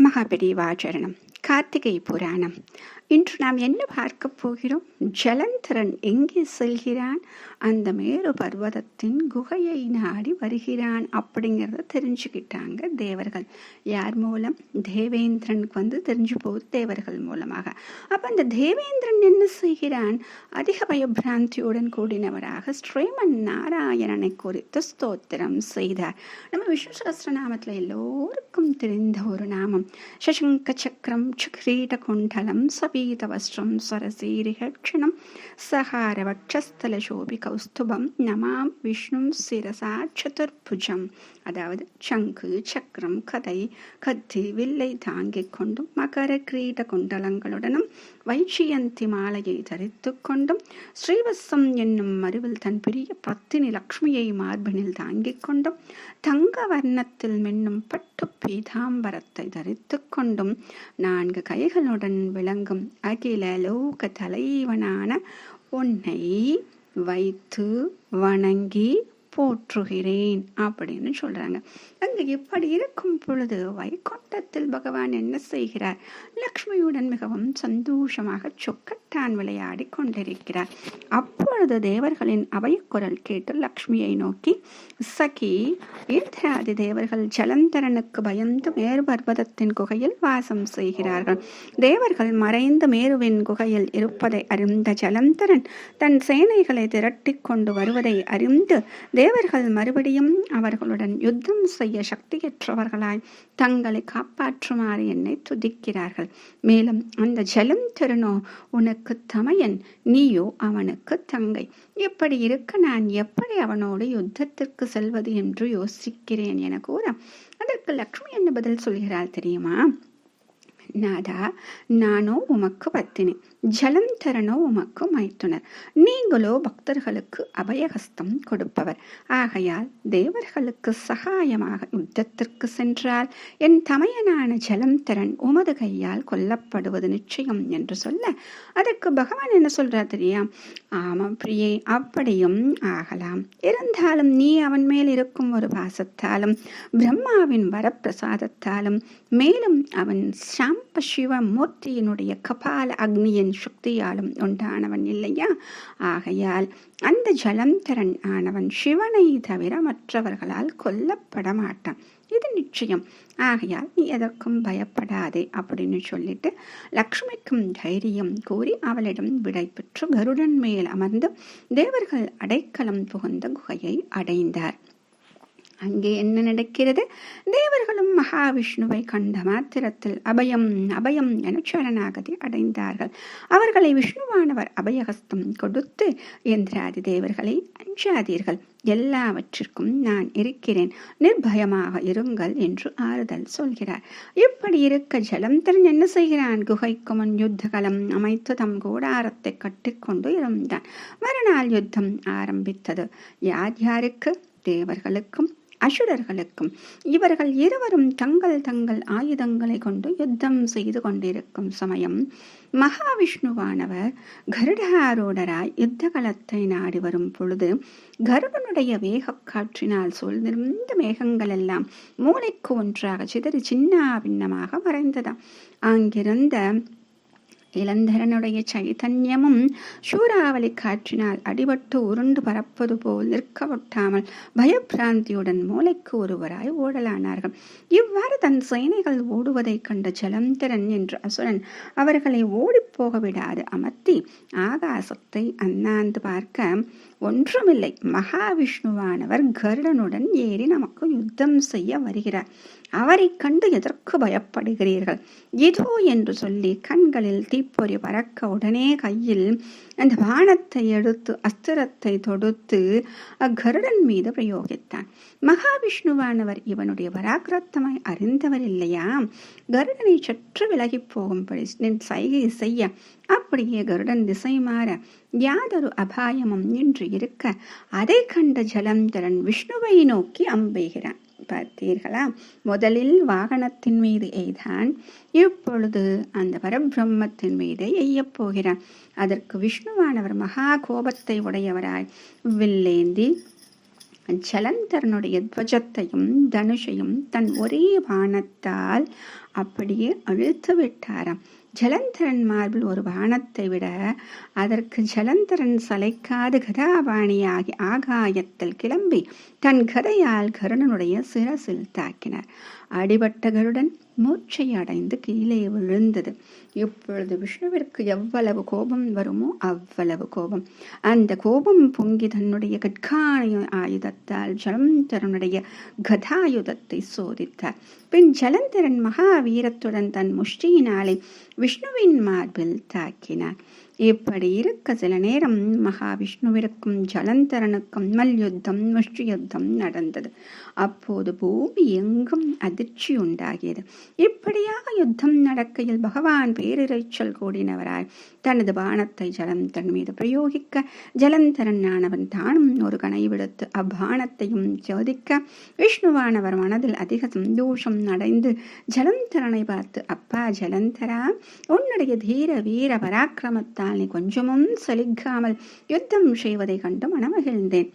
മഹാപരിവാചരണം കാർത്തികേയ പുരാണം. இன்று நாம் என்ன பார்க்க போகிறோம்? ஜலந்தரன் எங்கே செல்கிறான்? அந்த மேரு பர்வதத்தின் குகையை நாடி வருகிறான் அப்படிங்கிறத தெரிஞ்சுக்கிட்டாங்க தேவர்கள். யார் மூலம்? தேவேந்திரனுக்கு வந்து தெரிஞ்சு போகுது தேவர்கள் மூலமாக. அப்போ அந்த தேவேந்திரன் என்ன செய்கிறான்? அதிக பயபிராந்தியுடன் கூடினவராக ஸ்ரீமன் நாராயணனை குறித்து ஸ்தோத்திரம் செய்தார். நம்ம விஷ்ணு சகஸ்திரநாமத்தில் எல்லோருக்கும் தெரிந்த ஒரு நாமம். சசங்க சக்கரம் சுக்ரீட குண்டலம் சபீதவஸ்திரம் சரசீரிகட்சணம் சகாரவட்சஸ்தல சோபி கௌஸ்துபம் நமாம் விஷ்ணு சிரசா சதுர்புஜம். அதாவது சங்கு சக்கரம் கதை கத்தி வில்லை தாங்கிக் கொண்டும் மகர கிரீட குண்டலங்களுடனும் வைச்சியந்தி மாலையை தரித்து கொண்டும் ஸ்ரீவசம் என்னும் மருவில் தன் பிரிய பத்தினி லக்ஷ்மியை மார்பினில் தாங்கிக் கொண்டும் தங்க வர்ணத்தில் மின்னும் பட்டு பீதாம்பரத்தை தரித்து கொண்டும் நான்கு கைகளுடன் விளங்க விளங்கும் அகில லோக தலைவனான உன்னை வைத்து வணங்கி போற்றுகிறேன் அப்படின்னு சொல்றாங்க. அங்கு இப்படி இருக்கும் பொழுது வைகுண்டத்தில் பகவான் என்ன செய்கிறார்? லக்ஷ்மியுடன் மிகவும் சந்தோஷமாக சொக்கட்டான் விளையாடி கொண்டிருக்கிறார். அப்பொழுது தேவர்களின் அவைக்குரல் கேட்டு லக்ஷ்மியை நோக்கி சகி இந்திராதி தேவர்கள் ஜலந்தரனுக்கு பயந்து மேரு பர்வதத்தின் குகையில் வாசம் செய்கிறார்கள். தேவர்கள் மறைந்து மேருவின் குகையில் இருப்பதை அறிந்த ஜலந்தரன் தன் சேனைகளை திரட்டி கொண்டு வருவதை அறிந்து தேவர்கள் மறுபடியும் அவர்களுடன் யுத்தம் செய்ய சக்தியற்றவர்களாய் தங்களை காப்பாற்றுமாறு என்னை துதிக்கிறார்கள். மேலும் அந்த ஜலம் திருநோ உனக்கு தமையன் நீயோ அவனுக்கு தங்கை. இப்படி இருக்க நான் எப்படி அவனோடு யுத்தத்திற்கு செல்வது என்று யோசிக்கிறேன் என கூற அதற்கு லக்ஷ்மி என்ன பதில் சொல்கிறாள் தெரியுமா? நாதா நானோ உமக்கு பத்தினி. ஜலம் தரனோ உமக்கு மைத்துனர் நீங்களோ பக்தர்களுக்கு அபயகஸ்தம் கொடுப்பவர். ஆகையால் தேவர்களுக்கு சகாயமாக யுத்தத்திற்கு சென்றால் என் தமையனான ஜலம் தரன் உமது கையால் கொல்லப்படுவது நிச்சயம் என்று சொல்ல அதற்கு பகவான் என்ன சொல்றார் தெரியா ஆமாம் பிரியே அப்படியும் ஆகலாம். இருந்தாலும் நீ அவன் மேல் இருக்கும் ஒரு பாசத்தாலும் பிரம்மாவின் வரப்பிரசாதத்தாலும் மேலும் அவன் சாம்ப சிவ மூர்த்தியினுடைய கபால அக்னியின் சக்தியாலும் உண்டானவன் இல்லையா? ஆகையால் அந்த ஜலந்தரன் ஆனவன் சிவனை தவிர மற்றவர்களால் கொல்லப்பட மாட்டான். இது நிச்சயம். ஆகையால் நீ எதற்கும் பயப்படாதே அப்படின்னு சொல்லிட்டு லக்ஷ்மிக்கும் தைரியம் கூறி அவளிடம் விடை பெற்று கருடன் மேல் அமர்ந்து தேவர்கள் அடைக்கலம் புகுந்த குகையை அடைந்தார். அங்கே என்ன நடக்கிறது? தேவர்களும் மகாவிஷ்ணுவை கண்ட மாத்திரத்தில் அபயம் அபயம் என சரணாகதி அடைந்தார்கள். அவர்களை விஷ்ணுவானவர் அபயகஸ்தம் கொடுத்து இந்திராதி தேவர்களை அஞ்சாதீர்கள். எல்லாவற்றிற்கும் நான் இருக்கிறேன். நிர்பயமாக இருங்கள் என்று ஆறுதல் சொல்கிறார். இப்படி இருக்க ஜலந்தரன் என்ன செய்கிறான்? குகைக்கு முன் யுத்த களம் அமைத்து தம் கூடாரத்தை கட்டிக்கொண்டு இருந்தான். மறுநாள் யுத்தம் ஆரம்பித்தது. யார் யாருக்கு? தேவர்களுக்கும் அசுரர்களுக்கும் இவர்கள் இருவரும் தங்கள் தங்கள் ஆயுதங்களை கொண்டு யுத்தம் செய்து கொண்டிருக்கும் சமயம் மகாவிஷ்ணுவானவர் கருடாரூடராய் யுத்த களத்தை நாடி வரும் பொழுது கருடனுடைய வேகக்காற்றினால் சூழ்ந்திருந்த மேகங்கள் எல்லாம் மூளைக்கு ஒன்றாக சிதறி சின்ன பின்னமாக மறைந்ததாம் அங்கிருந்த இளந்தரனுடைய சைதன்யமும் சூறாவளி காற்றினால் அடிபட்டு உருண்டு பரப்பது போல் நிற்க ஒட்டாமல் பயப்பிராந்தியுடன் மூளைக்கு ஒருவராய் ஓடலானார்கள் இவ்வாறு தன் சேனைகள் ஓடுவதைக் கண்ட ஜலந்தரன் என்ற அசுரன் அவர்களை ஓடிப்போக விடாது அமர்த்தி ஆகாசத்தை அண்ணாந்து பார்க்க ஒன்றுமில்லை மகாவிஷ்ணுவானவர் கருடனுடன் ஏறி நமக்கு யுத்தம் செய்ய வருகிறார். அவரை கண்டு எதற்கு பயப்படுகிறீர்கள் இதோ என்று சொல்லி கண்களில் கைப்பொறி பறக்க உடனே கையில் அந்த பானத்தை எடுத்து அஸ்திரத்தை தொடுத்து அக்கருடன் மீது பிரயோகித்தான். மகாவிஷ்ணுவானவர் இவனுடைய பராக்கிரத்தமை அறிந்தவர் இல்லையா கருடனை சற்று விலகி போகும்படி சைகை செய்ய அப்படியே கருடன் திசை மாற யாதொரு அபாயமும் நின்று இருக்க அதை கண்ட ஜலந்தரன் விஷ்ணுவை நோக்கி அம்பெய்கிறான் பார்த்தீர்களா? முதலில் வாகனத்தின் மீது எய்தான். இப்பொழுது அந்த பரபிரம்மத்தின் மீது எய்யப் போகிறான். அதற்கு விஷ்ணுவானவர் மகா கோபத்தை உடையவராய். வில்லேந்தி ஜலந்தரனுடைய துவஜத்தையும் தனுஷையும் தன் ஒரே பானத்தால் அப்படியே அழுத்து விட்டாராம். ஜலந்தரன் மார்பில் ஒரு பானத்தை விட அதற்கு ஜலந்தரன் சலைக்காது கதாபாணியாகி ஆகாயத்தில் கிளம்பி தன் கதையால் கருணனுடைய சிரசில் தாக்கினார். அடிபட்ட கருடன் மூச்சை அடைந்து கீழே விழுந்தது. இப்பொழுது விஷ்ணுவிற்கு எவ்வளவு கோபம் வருமோ அவ்வளவு கோபம். அந்த கோபம் பொங்கி தன்னுடைய கட்காணி ஆயுதத்தால் ஜலந்தரனுடைய கதாயுதத்தை சோதித்தார். பின் ஜலந்தரன் மகாவீரத்துடன் தன் முஷ்டியினாலே விஷ்ணுவின் மார்பில் தாக்கினார். இப்படி இருக்க? சில நேரம் மகாவிஷ்ணுவிற்கும் ஜலந்தரனுக்கும் மல்யுத்தம் முஷ்டி யுத்தம் நடந்தது. அப்போது பூமி எங்கும் அதிர்ச்சி உண்டாகியது. இப்படியாக யுத்தம் நடக்கையில் பகவான் பேரிரைச்சல் கூடினவராய் தனது பானத்தை ஜலந்தரன் மீது பிரயோகிக்க ஜலந்தரன் ஆனவன் தானும் ஒரு கனை விடுத்து அப்பானத்தையும் சோதிக்க விஷ்ணுவானவர் மனதில் அதிக சந்தோஷம் அடைந்து ஜலந்தரனை பார்த்து அப்பா ஜலந்தரா உன்னுடைய தீர வீர பராக்கிரமத்தால் நீ கொஞ்சமும் சலிக்காமல் யுத்தம் செய்வதை கண்டு மனமகிழ்ந்தேன்.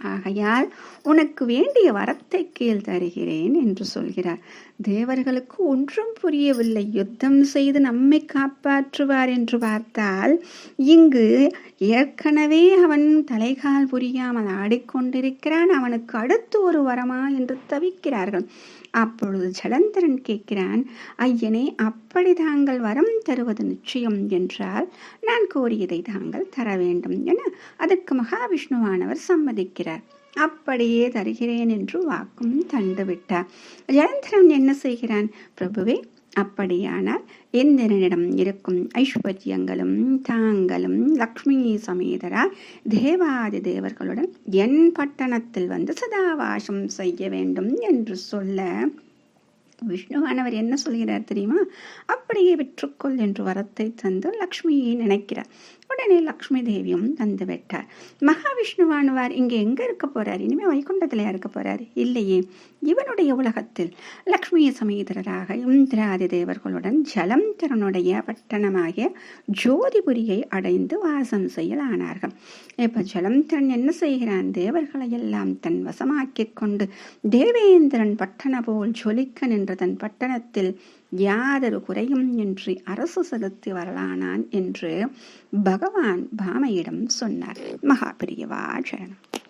ஆகையால் உனக்கு வேண்டிய வரத்தை கீழ் தருகிறேன் என்று சொல்கிறார். தேவர்களுக்கு ஒன்றும் புரியவில்லை. யுத்தம் செய்து நம்மை காப்பாற்றுவார் என்று பார்த்தால் இங்கு ஏற்கனவே அவன் தலைகால் புரியாமல் ஆடிக்கொண்டிருக்கிறான். அவனுக்கு அடுத்து ஒரு வரமா என்று தவிக்கிறார்கள். அப்பொழுது ஜலந்தரன் கேட்கிறான் ஐயனே அப்படி தாங்கள் வரம் தருவது நிச்சயம் என்றால் நான் கோரியதை தாங்கள் தர வேண்டும் என அதற்கு மகாவிஷ்ணுவானவர் சம்மதிக்கிறார். அப்படியே தருகிறேன் என்று வாக்கும் தந்து விட்டார் ஜலந்தரன் என்ன செய்கிறான்? பிரபுவே அப்படியானால் இந்திரனிடம் இருக்கும் ஐஸ்வர்யங்களும் தாங்களும் லக்ஷ்மி சமேதரா தேவாதி தேவர்களுடன் என் பட்டணத்தில் வந்து சதாவாசம் செய்ய வேண்டும் என்று சொல்ல விஷ்ணுவானவர் என்ன சொல்கிறார் தெரியுமா? அப்படியே விற்றுக்கொள் என்று வரத்தை தந்து லக்ஷ்மியை நினைக்கிறார். உடனே லக்ஷ்மி தேவியும் தந்து விட்டார். மகாவிஷ்ணுவானவர் இங்கே எங்க இருக்க போறார்? இனிமே வைகுண்டத்திலையா இருக்க போறார். இல்லையே. இவனுடைய உலகத்தில் லக்ஷ்மி சமேதரராக இந்திராதி தேவர்களுடன் ஜலம் திறனுடைய பட்டணமாகிய ஜோதிபுரியை அடைந்து வாசம் செய்யலானார்கள். இப்ப ஜலம் திறன் என்ன செய்கிறான்? தேவர்களை எல்லாம் தன் வசமாக்கிக் கொண்டு தேவேந்திரன் பட்டண போல் ஜொலிக்க நின்ற தன் பட்டணத்தில் யாதொரு குறையும் இன்றி அரசு செலுத்தி வரலானான் என்று பகவான் பாமையிடம் சொன்னார். மகாபிரியவா சரணம்.